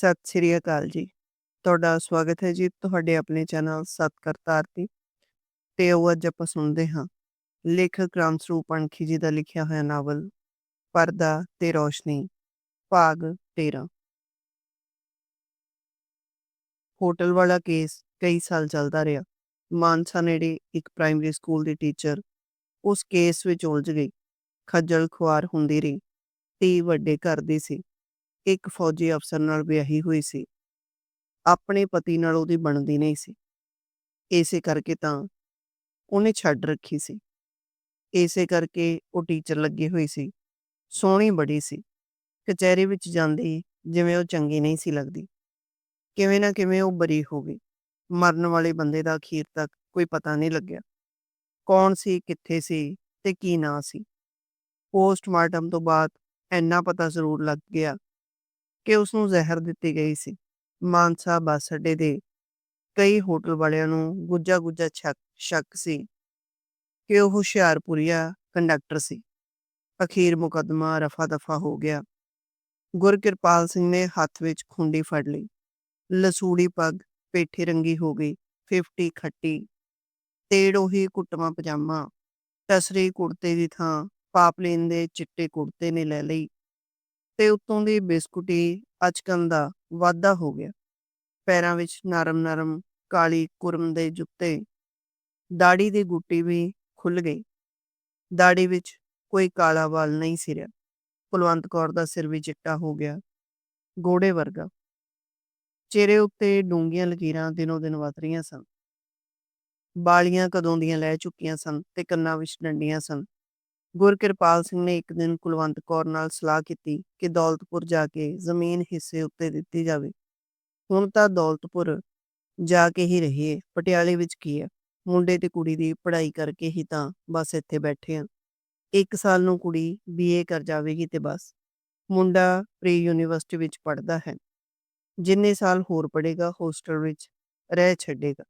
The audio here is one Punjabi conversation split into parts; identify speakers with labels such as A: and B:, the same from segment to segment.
A: ਸਤਿ ਸ੍ਰੀ ਅਕਾਲ ਜੀ। ਤੁਹਾਡਾ ਸਵਾਗਤ ਹੈ ਜੀ ਤੁਹਾਡੇ ਆਪਣੇ ਚੈਨਲ ਸਤ ਕਰਤਾਰ ਤੇ। ਤੇ ਉਹ ਅੱਜ ਆਪਾਂ ਸੁਣਦੇ ਹਾਂ। ਲੇਖਕ ਰਾਮ ਸਰੂਪ ਅਣਖੀ ਜੀ ਦਾ ਲਿਖਿਆ ਹੋਇਆ ਨਾਵਲ, ਪਰਦਾ ਤੇ ਰੋਸ਼ਨੀ, ਭਾਗ 13 ਹੋਟਲ ਵਾਲਾ ਕੇਸ ਕਈ ਸਾਲ ਚੱਲਦਾ ਰਿਹਾ। ਮਾਨਸਾ ਨੇੜੇ ਇੱਕ ਪ੍ਰਾਇਮਰੀ ਸਕੂਲ ਦੀ ਟੀਚਰ ਉਸ ਕੇਸ ਵਿੱਚ ਉਲਝ ਗਈ। ਖੱਜਲ ਖੁਆਰ ਹੁੰਦੀ ਰਹੀ। ਧੀ ਵੱਡੇ ਘਰ ਦੀ ਸੀ। ਇੱਕ ਫੌਜੀ ਅਫਸਰ ਨਾਲ ਵਿਆਹੀ ਹੋਈ ਸੀ। ਆਪਣੇ ਪਤੀ ਨਾਲ ਉਹਦੀ ਬਣਦੀ ਨਹੀਂ ਸੀ। ਇਸੇ ਕਰਕੇ ਤਾਂ ਉਹਨੇ ਛੱਡ ਰੱਖੀ ਸੀ। ਇਸੇ ਕਰਕੇ ਉਹ ਟੀਚਰ ਲੱਗੀ ਹੋਈ ਸੀ। ਸੋਹਣੀ ਬੜੀ ਸੀ। ਕਚਹਿਰੀ ਵਿੱਚ ਜਾਂਦੀ ਜਿਵੇਂ ਉਹ ਚੰਗੀ ਨਹੀਂ ਸੀ ਲੱਗਦੀ। ਕਿਵੇਂ ਨਾ ਕਿਵੇਂ ਉਹ ਬਰੀ ਹੋ ਗਈ। ਮਰਨ ਵਾਲੇ ਬੰਦੇ ਦਾ ਅਖੀਰ ਤੱਕ ਕੋਈ ਪਤਾ ਨਹੀਂ ਲੱਗਿਆ। ਕੌਣ ਸੀ, ਕਿੱਥੇ ਸੀ ਤੇ ਕੀ ਨਾਂ ਸੀ। ਪੋਸਟਮਾਰਟਮ ਤੋਂ ਬਾਅਦ ਇੰਨਾ ਪਤਾ ਜ਼ਰੂਰ ਲੱਗ ਗਿਆ ਕਿ ਉਸ ਨੂੰ ਜ਼ਹਿਰ ਦਿੱਤੀ ਗਈ ਸੀ। ਮਾਨਸਾ ਬੱਸ ਅੱਡੇ ਦੇ ਕਈ ਹੋਟਲ ਵਾਲਿਆਂ ਨੂੰ ਗੁੱਜਾ ਗੁੱਜਾ ਸ਼ੱਕ ਸੀ ਕਿ ਉਹ ਹੁਸ਼ਿਆਰਪੁਰੀਆ ਕੰਡਕਟਰ ਸੀ। ਅਖੀਰ ਮੁਕੱਦਮਾ ਰਫਾ ਦਫਾ ਹੋ ਗਿਆ। ਗੁਰਕਿਰਪਾਲ ਸਿੰਘ ਨੇ ਹੱਥ ਵਿੱਚ ਖੁੰਡੀ ਫੜ ਲਈ। ਲਸੂੜੀ ਪੱਗ ਪੇਠੀ ਰੰਗੀ ਹੋ ਗਈ 50 ਖੱਟੀ। ਤੇੜ ਉਹੀ ਕੁੱਟਵਾ ਪਜਾਮਾ। ਤਸਰੀ ਕੁੜਤੇ ਦੀ ਥਾਂ ਪਾਪਲੀਨ ਦੇ ਚਿੱਟੇ ਕੁੜਤੇ ਨੇ ਲੈ ਲਈ। ਤੇ ਉਤੋਂ ਦੀ ਬਿਸਕੁਟੀ ਅਚਕਨ ਦਾ ਵਾਧਾ ਹੋ ਗਿਆ। ਪੈਰਾਂ ਵਿੱਚ ਨਰਮ-ਨਰਮ ਕਾਲੀ ਕੁਰਮ ਦੇ ਜੁੱਤੇ। ਦਾੜੀ ਦੀ ਗੁੱਟੀ ਵੀ ਖੁੱਲ ਗਈ। ਦਾੜੀ ਵਿੱਚ ਕੋਈ ਕਾਲਾ ਵਾਲ ਨਹੀਂ ਸੀ ਰਿਹਾ। ਕੁਲਵੰਤ ਕੌਰ ਦਾ ਸਿਰ ਵੀ ਚਿੱਟਾ ਹੋ ਗਿਆ। ਗੋੜੇ ਵਰਗਾ। ਚਿਹਰੇ ਉੱਤੇ ਡੂੰਘੀਆਂ ਲਕੀਰਾਂ ਦਿਨੋ ਦਿਨ ਵਧ ਰਹੀਆਂ ਸਨ। ਬਾਲੀਆਂ ਕਦੋਂ ਦੀਆਂ ਲੈ ਚੁੱਕੀਆਂ ਸਨ ਤੇ ਕੰਨਾਂ ਵਿੱਚ ਡੰਡੀਆਂ ਸਨ। ਗੁਰਕਿਰਪਾਲ ਸਿੰਘ ਨੇ ਇੱਕ ਦਿਨ ਕੁਲਵੰਤ ਕੌਰ ਨਾਲ ਸਲਾਹ ਕੀਤੀ ਕਿ ਦੌਲਤਪੁਰ ਜਾ ਕੇ ਜ਼ਮੀਨ ਹਿੱਸੇ ਉੱਤੇ ਦਿੱਤੀ ਜਾਵੇ। ਹੁਣ ਤਾਂ ਦੌਲਤਪੁਰ ਜਾ ਕੇ ਹੀ ਰਹੀਏ, ਪਟਿਆਲੇ ਵਿੱਚ ਕੀ ਹੈ? ਮੁੰਡੇ ਤੇ ਕੁੜੀ ਦੀ ਪੜ੍ਹਾਈ ਕਰਕੇ ਹੀ ਤਾਂ ਬਸ ਇੱਥੇ ਬੈਠੇ ਆ ਇੱਕ ਸਾਲ ਨੂੰ ਕੁੜੀ ਬੀਏ ਕਰ ਜਾਵੇਗੀ ਤੇ ਬਸ। ਮੁੰਡਾ ਪ੍ਰੀ ਯੂਨੀਵਰਸਿਟੀ ਵਿੱਚ ਪੜ੍ਹਦਾ ਹੈ। ਜਿੰਨੇ ਸਾਲ ਹੋਰ ਪੜ੍ਹੇਗਾ ਹੋਸਟਲ ਵਿੱਚ ਰਹਿ ਛੱਡੇਗਾ।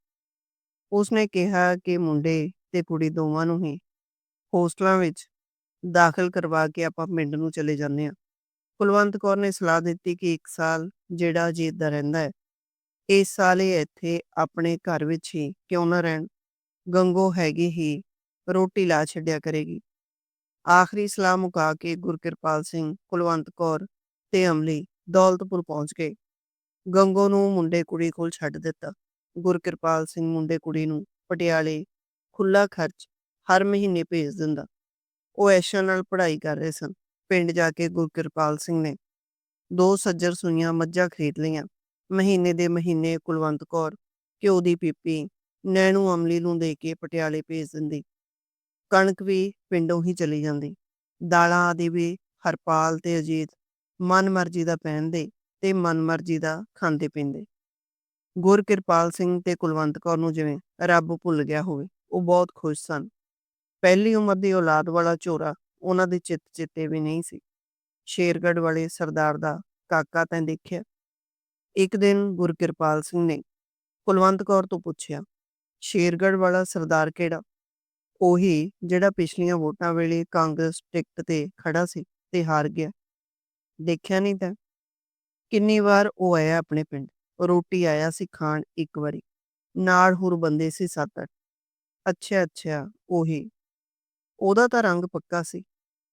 A: ਉਸਨੇ ਕਿਹਾ ਕਿ ਮੁੰਡੇ ਤੇ ਕੁੜੀ ਦੋਵਾਂ ਨੂੰ ਹੀ ਹੋਸਟਲਾਂ ਵਿੱਚ ਦਾਖਲ ਕਰਵਾ ਕੇ ਆਪਾਂ ਪਿੰਡ ਨੂੰ ਚਲੇ ਜਾਂਦੇ ਆ ਕੁਲਵੰਤ ਕੌਰ ਨੇ ਸਲਾਹ ਦਿੱਤੀ ਕਿ ਇੱਕ ਸਾਲ ਜਿਹੜਾ ਅਜੀਤ ਦਾ ਰਹਿੰਦਾ ਹੈ, ਇਸ ਸਾਲ ਇਹ ਇੱਥੇ ਆਪਣੇ ਘਰ ਵਿੱਚ ਹੀ ਕਿਉਂ ਨਾ ਰਹਿਣ। ਗੰਗੋ ਹੈਗੀ ਹੀ ਰੋਟੀ ਲਾ ਛੱਡਿਆ ਕਰੇਗੀ। ਆਖਰੀ ਸਲਾਹ ਮੁਕਾ ਕੇ ਗੁਰਕਿਰਪਾਲ ਸਿੰਘ, ਕੁਲਵੰਤ ਕੌਰ ਤੇ ਅਮਲੀ ਦੌਲਤਪੁਰ ਪਹੁੰਚ ਗਏ। ਗੰਗੋ ਨੂੰ ਮੁੰਡੇ ਕੁੜੀ ਕੋਲ ਛੱਡ ਦਿੱਤਾ। ਗੁਰਕਿਰਪਾਲ ਸਿੰਘ ਮੁੰਡੇ ਕੁੜੀ ਨੂੰ ਪਟਿਆਲੇ ਖੁੱਲਾ ਖਰਚ ਹਰ ਮਹੀਨੇ ਭੇਜ ਦਿੰਦਾ। ਉਹ ਐਸ਼ਾ ਨਾਲ ਪੜ੍ਹਾਈ ਕਰ ਰਹੇ ਸਨ। ਪਿੰਡ ਜਾ ਕੇ ਗੁਰਕਿਰਪਾਲ ਸਿੰਘ ਨੇ ਦੋ ਸੱਜਰ ਸੂਈਆਂ ਮੱਝਾਂ ਖਰੀਦ ਲਈਆਂ। ਮਹੀਨੇ ਦੇ ਮਹੀਨੇ ਕੁਲਵੰਤ ਕੌਰ, ਘਿਓ ਦੀ ਪੀਪੀ, ਨੈਣੂ ਅਮਲੀ ਨੂੰ ਦੇ ਕੇ ਪਟਿਆਲੇ ਭੇਜ ਦਿੰਦੀ। ਕਣਕ ਵੀ ਪਿੰਡੋਂ ਹੀ ਚਲੀ ਜਾਂਦੀ। ਦਾਲਾਂ ਆਦਿ ਵੀ ਹਰਪਾਲ ਤੇ ਅਜੀਤ ਮਨਮਰਜ਼ੀ ਦਾ ਪਹਿਨਦੇ ਤੇ ਮਨਮਰਜ਼ੀ ਦਾ ਖਾਂਦੇ ਪੀਂਦੇ। ਗੁਰਕਿਰਪਾਲ ਸਿੰਘ ਤੇ ਕੁਲਵੰਤ ਕੌਰ ਨੂੰ ਜਿਵੇਂ ਰੱਬ ਭੁੱਲ ਗਿਆ ਹੋਵੇ, ਉਹ ਬਹੁਤ ਖੁਸ਼ ਸਨ। ਪਹਿਲੀ ਉਮਰ ਦੀ ਔਲਾਦ ਵਾਲਾ ਝੋਰਾ ਉਹਨਾਂ ਦੇ ਚਿੱਤ ਚਿੱਤੇ ਵੀ ਨਹੀਂ ਸੀ। ਸ਼ੇਰਗੜ ਵਾਲੇ ਸਰਦਾਰ ਦਾ ਕਾਕਾ ਤੈਂ ਦੇਖਿਆ। ਇੱਕ ਦਿਨ ਗੁਰਕਿਰਪਾਲ ਸਿੰਘ ਨੇ ਕੁਲਵੰਤ ਕੌਰ ਤੋਂ ਪੁੱਛਿਆ ਸ਼ੇਰਗੜ ਵਾਲਾ ਸਰਦਾਰ ਕਿਹੜਾ? ਉਹੀ ਜਿਹੜਾ ਪਿਛਲੀਆਂ ਵੋਟਾਂ ਵੇਲੇ ਕਾਂਗਰਸ ਟਿਕਟ ਤੇ ਖੜਾ ਸੀ ਤੇ ਹਾਰ ਗਿਆ। ਦੇਖਿਆ ਨਹੀਂ ਤਾਂ ਕਿੰਨੀ ਵਾਰ ਉਹ ਆਇਆ ਆਪਣੇ ਪਿੰਡ, ਰੋਟੀ ਆਇਆ ਸੀ ਖਾਣ ਇੱਕ ਵਾਰੀ, ਨਾਲ ਹੋਰ ਬੰਦੇ ਸੀ ਸੱਤ ਅੱਠ ਅੱਛਾ ਅੱਛਾ ਉਹੀ ਉਹਦਾ ਤਾਂ ਰੰਗ ਪੱਕਾ ਸੀ,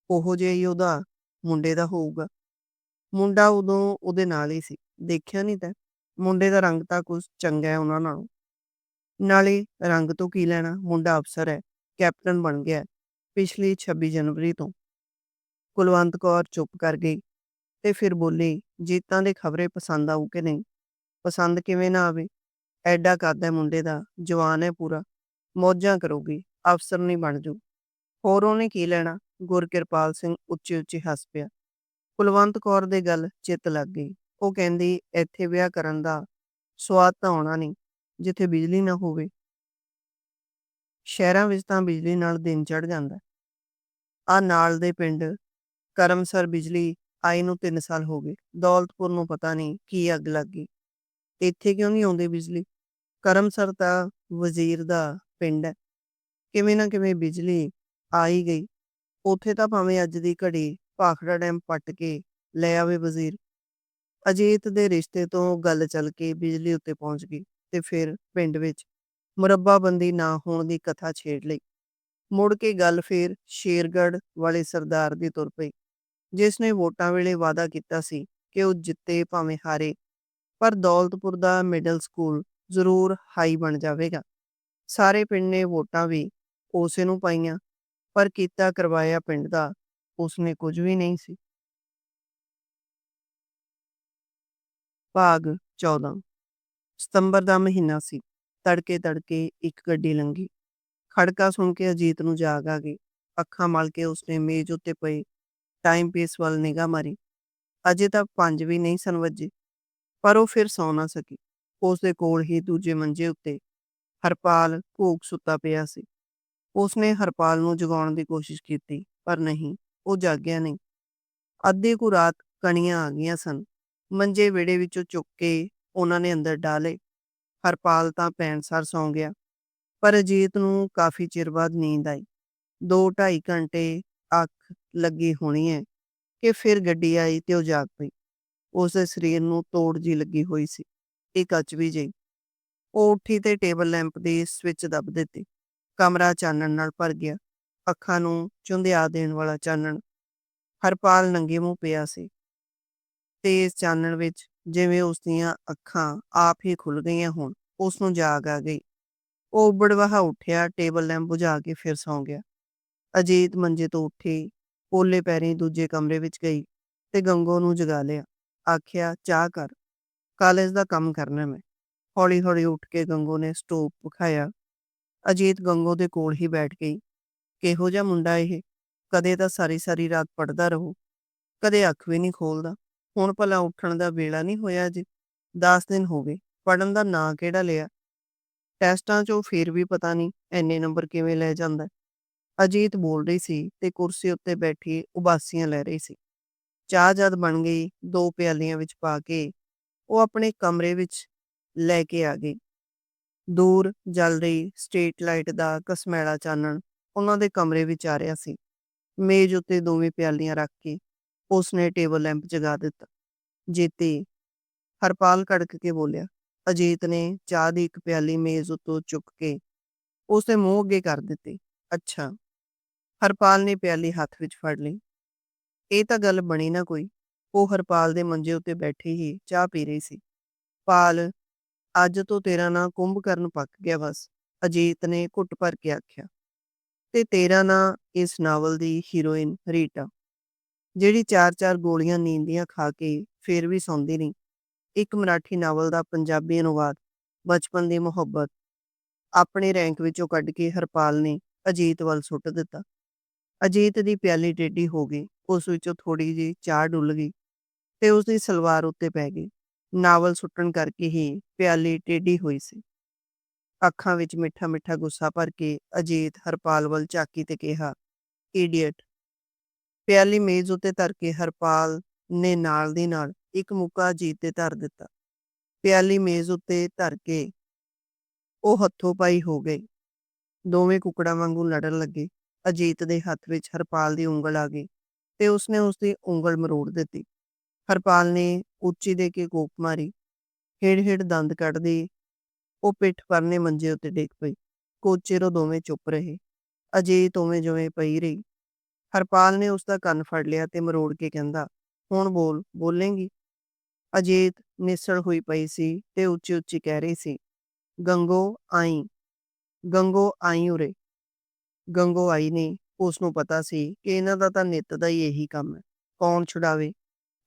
A: ਉਹੋ ਜਿਹਾ ਹੀ ਉਹਦਾ ਮੁੰਡੇ ਦਾ ਹੋਊਗਾ। ਮੁੰਡਾ ਉਦੋਂ ਉਹਦੇ ਨਾਲ ਹੀ ਸੀ, ਦੇਖਿਆ ਨਹੀਂ ਤਾਂ। ਮੁੰਡੇ ਦਾ ਰੰਗ ਤਾਂ ਕੁਝ ਚੰਗਾ ਹੈ ਉਹਨਾਂ ਨਾਲੋਂ। ਨਾਲੇ ਰੰਗ ਤੋਂ ਕੀ ਲੈਣਾ, ਮੁੰਡਾ ਅਫਸਰ ਹੈ, ਕੈਪਟਨ ਬਣ ਗਿਆ ਪਿਛਲੀ 26 ਜਨਵਰੀ ਤੋਂ। ਕੁਲਵੰਤ ਕੌਰ ਚੁੱਪ ਕਰ ਗਈ ਤੇ ਫਿਰ ਬੋਲੀ, ਜੀਤਾਂ ਦੇ ਖਬਰੇ ਪਸੰਦ ਆਉ ਕਿ ਨਹੀਂ? ਪਸੰਦ ਕਿਵੇਂ ਨਾ ਆਵੇ? ਐਡਾ ਕਰਦਾ ਮੁੰਡੇ ਦਾ, ਜਵਾਨ ਹੈ ਪੂਰਾ। ਮੌਜਾਂ ਕਰੂਗੀ, ਅਫਸਰ ਨਹੀਂ ਬਣ ਜੂ। ਹੋਰ ਉਹਨੇ ਕੀ ਲੈਣਾ? ਗੁਰਕਿਰਪਾਲ ਸਿੰਘ ਉੱਚੇ ਉੱਚੇ ਹੱਸ ਪਿਆ। ਕੁਲਵੰਤ ਕੌਰ ਦੇ ਗੱਲ ਚਿੱਤ ਲੱਗ ਗਈ। ਉਹ ਕਹਿੰਦੀ, ਇੱਥੇ ਵਿਆਹ ਕਰਨ ਦਾ ਸਵਾਦ ਤਾਂ ਆਉਣਾ ਨਹੀਂ, ਜਿੱਥੇ ਬਿਜਲੀ ਨਾ ਹੋਵੇ। ਸ਼ਹਿਰਾਂ ਵਿੱਚ ਤਾਂ ਬਿਜਲੀ ਨਾਲ ਦਿਨ ਚੜ ਜਾਂਦਾ ਆ ਨਾਲ ਦੇ ਪਿੰਡ ਕਰਮਸਰ ਬਿਜਲੀ ਆਈ ਨੂੰ 3 ਸਾਲ ਹੋ ਗਏ। ਦੌਲਤਪੁਰ ਨੂੰ ਪਤਾ ਨਹੀਂ ਕੀ ਅੱਗ ਲੱਗ ਗਈ। ਇੱਥੇ ਕਿਉਂ ਨਹੀਂ ਆਉਂਦੀ ਬਿਜਲੀ? ਕਰਮਸਰ ਤਾਂ ਵਜ਼ੀਰ ਦਾ ਪਿੰਡ ਹੈ। ਕਿਵੇਂ ਨਾ ਕਿਵੇਂ ਬਿਜਲੀ ਆ ਹੀ ਗਈ। ਉੱਥੇ ਤਾਂ ਭਾਵੇਂ ਅੱਜ ਦੀ ਘੜੀ ਭਾਖੜਾ ਡੈਮ ਪੱਟ ਕੇ ਲੈ ਆਵੇ ਵਜ਼ੀਰ। ਅਜੀਤ ਦੇ ਰਿਸ਼ਤੇ ਤੋਂ ਗੱਲ ਚੱਲ ਕੇ ਬਿਜਲੀ ਉੱਤੇ ਪਹੁੰਚ ਗਈ ਤੇ ਫਿਰ ਪਿੰਡ ਵਿੱਚ ਮੁਰੱਬਾਬੰਦੀ ਨਾ ਹੋਣ ਦੀ ਕਥਾ ਛੇੜ ਲਈ। ਮੁੜ ਕੇ ਗੱਲ ਫੇਰ ਸ਼ੇਰਗੜ੍ਹ ਵਾਲੇ ਸਰਦਾਰ ਦੀ ਤੁਰ ਪਈ, ਜਿਸ ਨੇ ਵੋਟਾਂ ਵੇਲੇ ਵਾਅਦਾ ਕੀਤਾ ਸੀ ਕਿ ਉਹ ਜਿੱਤੇ ਭਾਵੇਂ ਹਾਰੇ, ਪਰ ਦੌਲਤਪੁਰ ਦਾ ਮਿਡਲ ਸਕੂਲ ਜ਼ਰੂਰ ਹਾਈ ਬਣ ਜਾਵੇਗਾ। ਸਾਰੇ ਪਿੰਡ ਨੇ ਵੋਟਾਂ ਵੀ ਉਸੇ ਨੂੰ ਪਾਈਆਂ ਪਰ ਕੀਤਾ ਕਰਵਾਇਆ ਪਿੰਡ ਦਾ, ਉਸਨੇ ਕੁਝ ਵੀ ਨਹੀਂ ਸੀ। ਭਾਗ 14 ਸਤੰਬਰ ਦਾ ਮਹੀਨਾ ਸੀ। ਤੜਕੇ ਤੜਕੇ ਇੱਕ ਗੱਡੀ ਲੰਘੀ। ਖੜਕਾ ਸੁਣ ਕੇ ਅਜੀਤ ਨੂੰ ਜਾਗ ਆ ਗਈ। ਅੱਖਾਂ ਮਲ ਕੇ ਉਸਨੇ ਮੇਜ਼ ਉੱਤੇ ਪਈ ਟਾਈਮ ਪੀਸ ਵੱਲ ਨਿਗਾਹ ਮਾਰੀ। ਅਜੇ ਤੱਕ ਪੰਜ ਵੀ ਨਹੀਂ ਸਨ ਵੱਜੇ, ਪਰ ਉਹ ਫਿਰ ਸੌ ਨਾ ਸਕੀ। ਉਸ ਦੇ ਕੋਲ ਹੀ ਦੂਜੇ ਮੰਜੇ ਉੱਤੇ ਹਰਪਾਲ ਭੋਗ ਸੁੱਤਾ ਪਿਆ ਸੀ। ਉਸਨੇ ਹਰਪਾਲ ਨੂੰ ਜਗਾਉਣ ਦੀ ਕੋਸ਼ਿਸ਼ ਕੀਤੀ, ਪਰ ਨਹੀਂ, ਉਹ ਜਾਗਿਆ ਨਹੀਂ। ਅੱਧੀ ਕੁ ਰਾਤ ਕਣੀਆਂ ਆ ਗਈਆਂ ਸਨ। ਮੰਜੇ ਵਿੜੇ ਵਿੱਚੋਂ ਚੁੱਕ ਕੇ ਉਹਨਾਂ ਨੇ ਅੰਦਰ ਡਾਲੇ। ਹਰਪਾਲ ਤਾਂ ਪੈਣਸਾਰ ਸੌਂ ਗਿਆ, ਪਰ ਅਜੀਤ ਨੂੰ ਕਾਫੀ ਚਿਰ ਬਾਅਦ ਨੀਂਦ ਆਈ। 2-2.5 ਘੰਟੇ ਅੱਖ ਲੱਗੀ ਹੋਣੀ ਹੈ ਕਿ ਫਿਰ ਗੱਡੀ ਆਈ ਤੇ ਉਹ ਜਾਗ ਪਈ। ਉਸ ਦੇ ਸਰੀਰ ਨੂੰ ਤੋੜ ਜੀ ਲੱਗੀ ਹੋਈ ਸੀ। ਇੱਕ ਅਚ ਵੀ ਜਈ ਉਹ ਉੱਠੀ ਤੇ ਟੇਬਲ ਲੈਂਪ ਦੀ ਸਵਿਚ ਦੱਬ ਦਿੱਤੀ। ਕਮਰਾ ਚਾਨਣ ਨਾਲ ਭਰ ਗਿਆ। ਅੱਖਾਂ ਨੂੰ ਚੁੰਧਿਆ ਦੇਣ ਵਾਲਾ ਚਾਨਣ। ਹਰਪਾਲ ਨੰਗੇ ਮੂੰਹ ਪਿਆ ਸੀ। ਤੇਜ਼ ਚਾਨਣ ਵਿੱਚ ਜਿਵੇਂ ਉਸ ਦੀਆਂ ਅੱਖਾਂ ਆਪ ਹੀ ਖੁੱਲ ਗਈਆਂ ਹੋਣ ਉਸ ਨੂੰ ਜਾਗ ਆ ਗਈ। ਉਹ ਉਬੜਵਾਹਾ ਉੱਠਿਆ, ਟੇਬਲ ਲੈਂਪ ਬੁਝਾ ਕੇ ਫਿਰ ਸੌਂ ਗਿਆ। ਅਜੀਤ ਮੰਜੇ ਤੋਂ ਉੱਠੀ, ਪੋਲੇ ਪੈਰੀਂ ਦੂਜੇ ਕਮਰੇ ਵਿੱਚ ਗਈ ਤੇ ਗੰਗੋ ਨੂੰ ਜਗਾ ਲਿਆ। ਆਖਿਆ, ਚਾਹ ਕਰ। ਕਾਲਜ ਦਾ ਕੰਮ ਕਰਨਾ ਮੈਂ। ਹੌਲੀ ਹੌਲੀ ਉੱਠ ਕੇ ਗੰਗੋ ਨੇ ਸਟੋਵ ਵਿਖਾਇਆ ਅਜੀਤ ਗੰਗੋ ਦੇ ਕੋਲ ਹੀ ਬੈਠ ਗਈ। ਕਿਹੋ ਜਿਹਾ ਮੁੰਡਾ ਇਹ? ਕਦੇ ਤਾਂ ਸਾਰੀ ਸਾਰੀ ਰਾਤ ਪੜਦਾ ਰਹੂ। ਕਦੇ ਅੱਖ ਵੀ ਨਹੀਂ ਖੋਲਦਾ ਹੁਣ ਭਲਾ ਉੱਠਣ ਦਾ ਵੇਲਾ ਨਹੀਂ ਹੋਇਆ ਜੀ 10 ਦਿਨ ਹੋ ਗਏ। ਪੜਨ ਦਾ ਨਾਂ ਕਿਹੜਾ ਲਿਆ? ਟੈਸਟਾਂ 'ਚੋਂ ਫੇਰ ਵੀ ਪਤਾ ਨਹੀਂ ਐਨੇ ਨੰਬਰ ਕਿਵੇਂ ਲੈ ਜਾਂਦਾ। ਅਜੀਤ ਬੋਲ ਰਹੀ ਸੀ ਤੇ ਕੁਰਸੀ ਉੱਤੇ ਬੈਠੀ ਉਬਾਸੀਆਂ ਲੈ ਰਹੀ ਸੀ। ਚਾਹ ਜਦ ਬਣ ਗਈ, ਦੋ ਪਿਆਲੀਆਂ ਵਿੱਚ ਪਾ ਕੇ ਉਹ ਆਪਣੇ ਕਮਰੇ ਵਿੱਚ ਲੈ ਕੇ ਆ ਗਈ। ਦੂਰ ਜਲ ਰਹੀ ਸਟਰੀਟ ਲਾਈਟ ਦਾ ਕਸਮੈਲਾ ਚਾਨਣ ਉਹਨਾਂ ਦੇ ਕਮਰੇ ਵਿੱਚ ਆ ਰਿਹਾ ਸੀ। ਮੇਜ਼ ਉੱਤੇ ਦੋਵੇਂ ਪਿਆਲੀਆਂ ਰੱਖ ਕੇ ਉਸਨੇ ਟੇਬਲ ਲੈਂਪ ਜਗਾ ਦਿੱਤਾ। ਜੀਤੀ ਹਰਪਾਲ ਕੜਕ ਕੇ ਬੋਲਿਆ, ਅਜੀਤ ਨੇ ਚਾਹ ਦੀ ਇੱਕ ਪਿਆਲੀ ਮੇਜ਼ ਉੱਤੋਂ ਚੁੱਕ ਕੇ ਉਸਦੇ ਮੂੰਹ ਅੱਗੇ ਕਰ ਦਿੱਤੀ। ਅੱਛਾ। ਹਰਪਾਲ ਨੇ ਪਿਆਲੀ ਹੱਥ ਵਿੱਚ ਫੜ ਲਈ। ਇਹ ਤਾਂ ਗੱਲ ਬਣੀ ਨਾ ਕੋਈ। ਉਹ ਹਰਪਾਲ ਦੇ ਮੰਜੇ ਉੱਤੇ ਬੈਠੀ ਹੀ ਚਾਹ ਪੀ ਰਹੀ ਸੀ। ਪਾਲ ਅੱਜ ਤੋਂ ਤੇਰਾ ਨਾਂ ਕੁੰਭਕਰਨ ਪੱਕ ਗਿਆ ਬਸ, ਅਜੀਤ ਨੇ ਘੁੱਟ ਭਰ ਕੇ ਆਖਿਆ। ਤੇ ਤੇਰਾ ਨਾਂ ਇਸ ਨਾਵਲ ਦੀ ਹੀਰੋਇਨ ਰੀਟਾ। ਜਿਹੜੀ ਚਾਰ ਚਾਰ ਗੋਲੀਆਂ ਨੀਂਦ ਖਾ ਕੇ ਫੇਰ ਵੀ ਸੌਂਦੀ ਨਹੀਂ ਇੱਕ ਮਰਾਠੀ ਨਾਵਲ ਦਾ ਪੰਜਾਬੀ ਅਨੁਵਾਦ, ਬਚਪਨ ਦੀ ਮੁਹੱਬਤ। ਆਪਣੇ ਰੈਂਕ ਵਿੱਚੋਂ ਕੱਢ ਕੇ ਹਰਪਾਲ ਨੇ ਅਜੀਤ ਵੱਲ ਸੁੱਟ ਦਿੱਤਾ। ਅਜੀਤ ਦੀ ਪਿਆਲੀ ਟੇਢੀ ਹੋ ਗਈ, ਉਸ ਵਿੱਚੋਂ ਥੋੜੀ ਜਿਹੀ ਚਾਹ ਡੁੱਲ ਗਈ ਤੇ ਉਸ ਦੀ ਸਲਵਾਰ ਉੱਤੇ ਪੈ ਗਈ। ਨਾਵਲ ਸੁੱਟਣ ਕਰਕੇ ਹੀ ਪਿਆਲੀ ਟੇਢੀ ਹੋਈ ਸੀ। ਅੱਖਾਂ ਵਿੱਚ ਮਿੱਠਾ ਮਿੱਠਾ ਗੁੱਸਾ ਭਰ ਕੇ ਅਜੀਤ ਹਰਪਾਲ ਵੱਲ ਝਾਕੀ ਤੇ ਕਿਹਾ ਇਡੀਅਟ ਪਿਆਲੀ ਮੇਜ਼ ਉੱਤੇ ਧਰ ਕੇ ਹਰਪਾਲ ਨੇ ਨਾਲ ਦੀ ਨਾਲ ਇੱਕ ਮੁੱਕਾ ਅਜੀਤ ਤੇ ਧਰ ਦਿੱਤਾ। ਪਿਆਲੀ ਮੇਜ਼ ਉੱਤੇ ਧਰ ਕੇ ਉਹ ਹੱਥੋਂ ਪਾਈ ਹੋ ਗਈ। ਦੋਵੇਂ ਕੁਕੜਾਂ ਵਾਂਗੂ ਲੜਨ ਲੱਗੇ। ਅਜੀਤ ਦੇ ਹੱਥ ਵਿੱਚ ਹਰਪਾਲ ਦੀ ਉਂਗਲ ਆ ਗਈ ਤੇ ਉਸਨੇ ਉਸਦੀ ਉਂਗਲ ਮਰੋੜ ਦਿੱਤੀ। ਹਰਪਾਲ ਨੇ ਉੱਚੀ ਦੇ ਕੇ ਕੋਪ ਮਾਰੀ। ਹੇੜ ਹੇੜ ਦੰਦ ਕੱਢਦੀ। ਉਹ ਪਿੱਠ ਪਰਨੇ ਮੰਜੇ ਉੱਤੇ ਡਿੱਗ ਪਈ। ਕੋਚੇ ਰੋ ਦੋਵੇਂ ਚੁੱਪ ਰਹੇ। ਅਜੇ ਉਵੇਂ ਜਿਵੇਂ ਪਈ ਰਹੀ। ਹਰਪਾਲ ਨੇ ਉਸ ਦਾ ਕੰਨ ਫੜ ਲਿਆ ਤੇ ਮਰੋੜ ਕੇ ਕਹਿੰਦਾ, ਹੁਣ ਬੋਲ, ਬੋਲੇਂਗੀ? ਅਜੀਤ ਨਿਸੜ ਹੋਈ ਪਈ ਸੀ ਤੇ ਉੱਚੀ ਉੱਚੀ ਕਹਿ ਰਹੀ ਸੀ, ਗੰਗੋ ਆਈ ਗੰਗੋ ਆਈ ਉਰੇ। ਗੰਗੋ ਆਈ ਨੇ ਉਸ ਨੂੰ ਪਤਾ ਸੀ ਕਿ ਇਹਨਾਂ ਦਾ ਤਾਂ ਨਿੱਤ ਦਾ ਹੀ ਇਹੀ ਕੰਮ ਹੈ। ਕੌਣ ਛੁਡਾਵੇ?